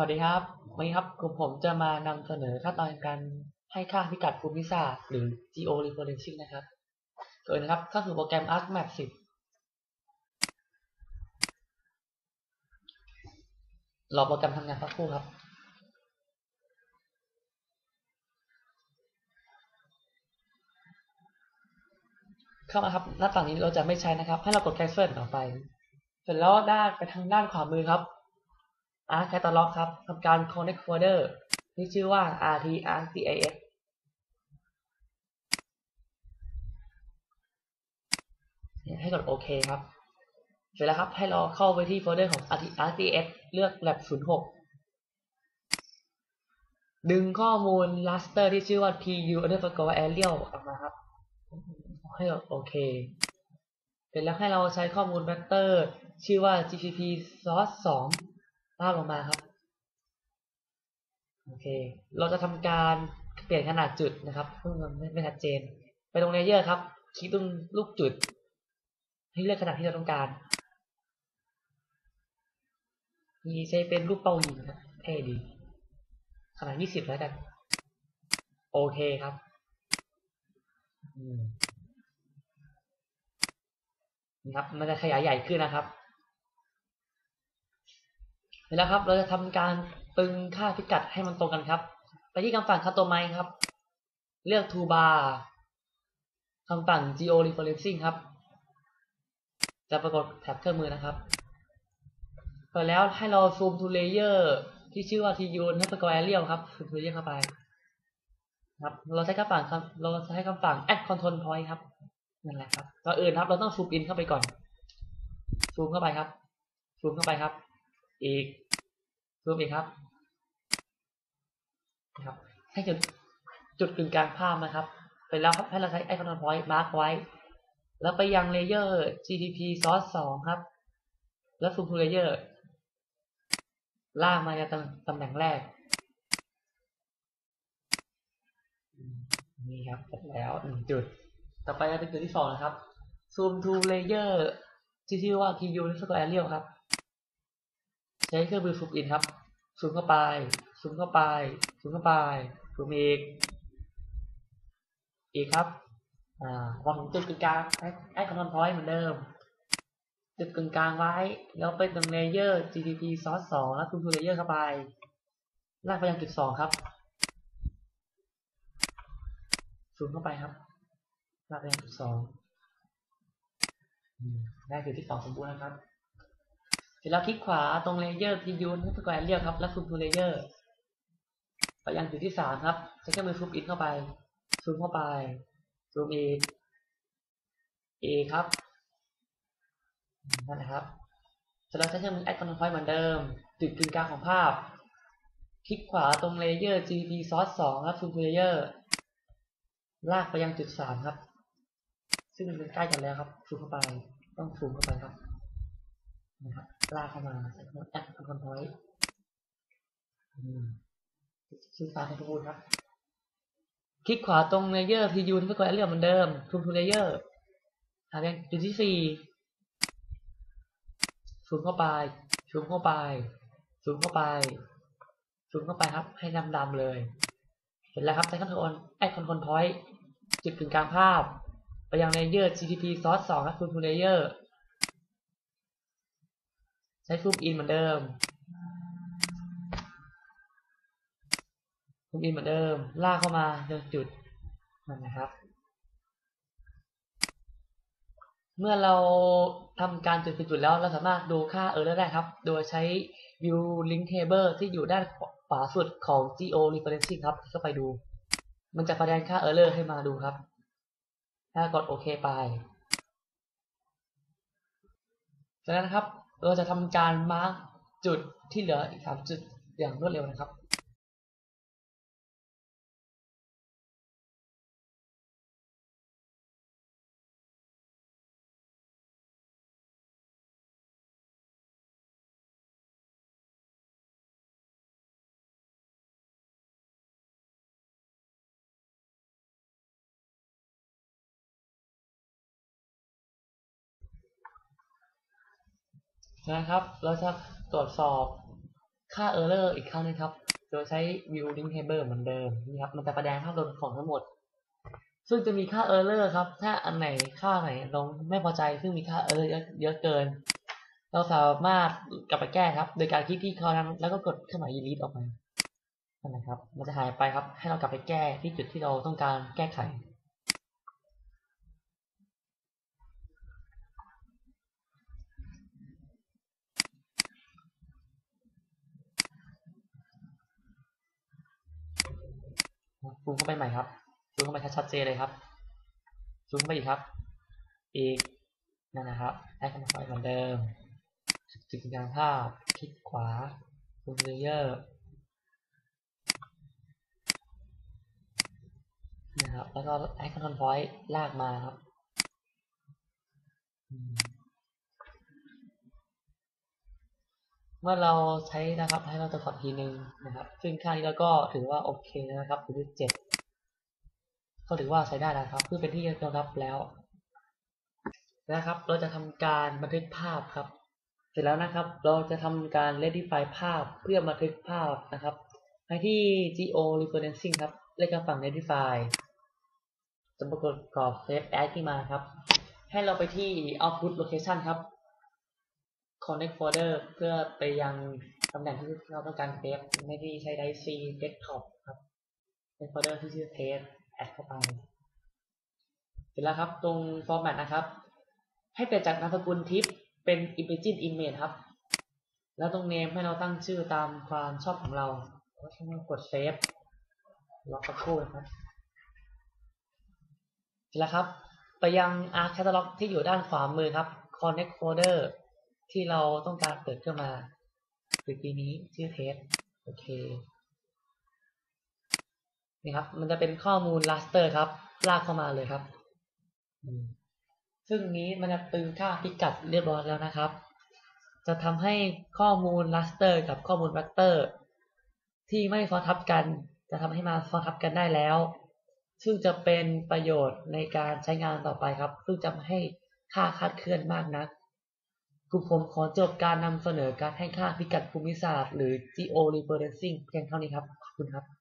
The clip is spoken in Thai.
สวัสดีครับ วันนี้ครับกลุ่มผมจะมานำเสนอขั้นตอนการให้ค่าพิกัดภูมิศาสตร์หรือ geo referencing นะครับเกิดนะครับเข้าสู่โปรแกรม ArcMap 10 รอโปรแกรมทำงานสักครู่ครับเข้ามาครับ หน้าต่างนี้เราจะไม่ใช้นะครับ ให้เรากด cancel ต่อไป เสร็จแล้วด้านไปทางด้านขวามือครับ Arc Catalog ครับทำการ connect folder ที่ชื่อว่า rt arcgis ให้กดโอเคครับ เสร็จแล้วครับ ให้เราเข้าไปที่โฟลเดอร์ของ arcgis เลือก lab 06 ดึงข้อมูล raster ที่ชื่อว่า pu underscore aerial ออกมาครับ ให้กดโอเค เสร็จแล้วให้เราใช้ข้อมูล vector ชื่อว่า gpp source 2 ลากลงมาครับ โอเค เราจะทำการเปลี่ยนขนาดจุดนะครับเพื่อมันไม่ชัดเจน ไปตรงเลเยอร์ครับ คลิกตรงลูกจุด ให้เลือกขนาดที่เราต้องการมีใช้เป็นรูปเป้ายิงครับเท่ดี ขนาด20แล้วกัน โอเคครับนี่ครับ มันจะขยายใหญ่ขึ้นนะครับ แล้วครับ เราจะทำการตึงค่าพิกัดให้มันตรงกันครับ ไปที่คำสั่ง customize ครับ เลือก toolbar คำสั่ง geo referencing ครับ จะปรากฏแท็บเครื่องมือนะครับเสร็จแล้วให้เราซูม to layer ที่ชื่อว่า tu นักสกอร์ aerial ครับซูม to layer เข้าไปครับ เราใช้คำสั่งเราใช้คำสั่ง add control point ครับนั่นแหละครับก่อนอื่นครับ เราต้องซูมอินเข้าไปก่อนซูมเข้าไปครับซูมเข้าไปครับ อีกซูมอีกครับนะครับ ให้จุดจุดกึ่งกลางภาพนะครับเสร็จแล้วครับให้เราใช้ไอคอนพอยต์มาร์กไว้ แล้วไปยังเลเยอร์ GDP source 2 ครับ แล้วซูมทูเลเยอร์ลากมาจากตำแหน่งแรก นี่ครับเสร็จแล้วหนึ่งจุด ต่อไปจะเป็นจุดที่สองนะครับซูมทูเลเยอร์ที่ชื่อว่า TU นิสโกแอเรียลครับ ใช้เครื่องมือซูมอินครับซูมเข้าไปซูมเข้าไปซูมเข้าไปซูมอีกอีกครับอ่าพอถึงจุดกึ่งกลางไอ้คอนโทรลพอยต์เหมือนเดิมจุดกึ่งกลางไว้ แล้วไปตรงเลเยอร์ GDP source 2แล้วซูมทูเลเยอร์เข้าไปลากไปยังจุดสองครับซูมเข้าไปครับลากไปยังจุดสองได้จุดที่สองสมบูรณ์นะครับ เสร็จแล้วคลิกขวาตรงเลเยอร์ที่ยูนสแควร์เรียกครับ แล้วซูมทูเลเยอร์ไปยังจุดที่สามครับใช้เครื่องมือซูมอินเข้าไปซูมเข้าไปซูมอีกอีกครับนั่นแหละครับเสร็จแล้วใช้เครื่องมือแอดคอนโทรลพอยต์เหมือนเดิม จุดกึ่งกลางของภาพ คลิกขวาตรงเลเยอร์ GP source 2แล้วซูมทูเลเยอร์ลากไปยังจุดสามครับ ซึ่งมันใกล้กันแล้วครับซูมเข้าไป ต้องซูมเข้าไปครับนะครับ ลากเข้ามาใช้เครื่องแอดคอนโทรลพอยต์ชื่อฟาร์มทูลครับ คลิกขวาตรงเลเยอร์พียูที่เป็นกดเลือกเหมือนเดิมซูมทูเลเยอร์หาเป็นจุดที่สี่ซูมเข้าไปซูมเข้าไปซูมเข้าไปซูมเข้าไปครับ ให้ดำดำเลย เห็นแล้วครับใช้คอนโทรลไอคอนโทรลพอยต์จุดกึ่งกลางภาพ ไปยังเลเยอร์ GTP source 2ครับซูมทูเลเยอร์ ช้ซูมอินเหมือนเดิม ซูมอินเหมือนเดิม ลากเข้ามาจนจุดนนนะครับ เมื่อเราทำการจุดจุดแล้วเราสามารถดูค่าเออร์ได้ครับ โดยใช้ view link table ที่อยู่ด้านขวาสุดของ geo referencing ครับเข้าไปดู มันจะแสดงค่า error ให้มาดูครับ ถ้ากดโอเคไปจากนั้นครับ เราจะทำการมาร์กจุดที่เหลืออีกสามจุดอย่างรวดเร็วนะครับ นะครับ เราจะตรวจสอบค่า error อีกครั้งหนึงครับ โดยใช้ view link table เหมือนเดิมนี่ครับ มันจะแสดงภาพรวมของทั้งหมด ซึ่งจะมีค่า error ครับ ถ้าอันไหนค่าไหนเราไม่พอใจ ซึ่งมีค่า error เยอะเยอะเกิน เราสามารถกลับไปแก้ครับ โดยการคลิกที่คอนั้น แล้วก็กดเครื่องหมาย delete ออกไปนั่นนะครับ มันจะหายไปครับ ให้เรากลับไปแก้ที่จุดที่เราต้องการแก้ไข ซูมเข้าไปใหม่ครับซูมเข้าไปชัดเจนเลยครับซูมเข้าไปอีกครับ อีกนั่นนะครับให้คำนวณเหมือนเดิมจุดกลางภาพคลิกขวาซูมเลเยอร์นะครับแล้วก็ไอคอนทอนพอยต์ลากมาครับอืม เมื่อเราใช้นะครับ ให้เราตรวจสอบทีหนึ่งนะครับ ซึ่งค่านี้เราก็ถือว่าโอเคนะครับอยู่ที่เจ็ดก็ถือว่าใช้ได้แล้วครับ เพื่อเป็นที่ยอมรับแล้ว นะครับ เราจะทำการบันทึกภาพครับ เสร็จแล้วนะครับ เราจะทำการ redify ภาพเพื่อบันทึกภาพนะครับไปที่ geo referencing ครับเลือกฝั่ง redify จะปรากฏกรอบ save as ขึ้มาครับ ให้เราไปที่ output location ครับ connect folder เพื่อไปยังตำแหน่งที่เราต้องการเซฟไม่ได้ใช้ drive C desktop ครับเป็น folder ที่ชื่อ test add เข้าไปเสร็จแล้วครับ ตรง format นะครับ ให้เปลี่ยนจากนามสกุลทิปเป็น imagine image ครับ แล้วตรง name ให้เราตั้งชื่อตามความชอบของเราแล้วให้กด save รอกสักครู่นะครับเสร็จแล้วครับ ไปยัง Arc Catalog ที่อยู่ด้านขวามือครับ Connect Folder ที่เราต้องการเปิดขึ้นมาคือทีนี้ชื่อ test โอเคนี่ครับ มันจะเป็นข้อมูล raster ครับ ลากเข้ามาเลยครับ ซึ่งนี้มันจะตึงค่าพิกัดเรียบร้อยแล้วนะครับ จะทำให้ข้อมูล raster กับข้อมูล vector ที่ไม่ซ้อนทับกัน จะทำให้มาซ้อนทับกันได้แล้ว ซึ่งจะเป็นประโยชน์ในการใช้งานต่อไปครับ ซึ่งจะไม่ให้ค่าคาดเคลื่อนมากนัก กลุ่มผมขอจบการนำเสนอการให้ค่าพิกัดภูมิศาสตร์ หรือ geo referencing เพียงเท่านี้ครับ ขอบคุณครับ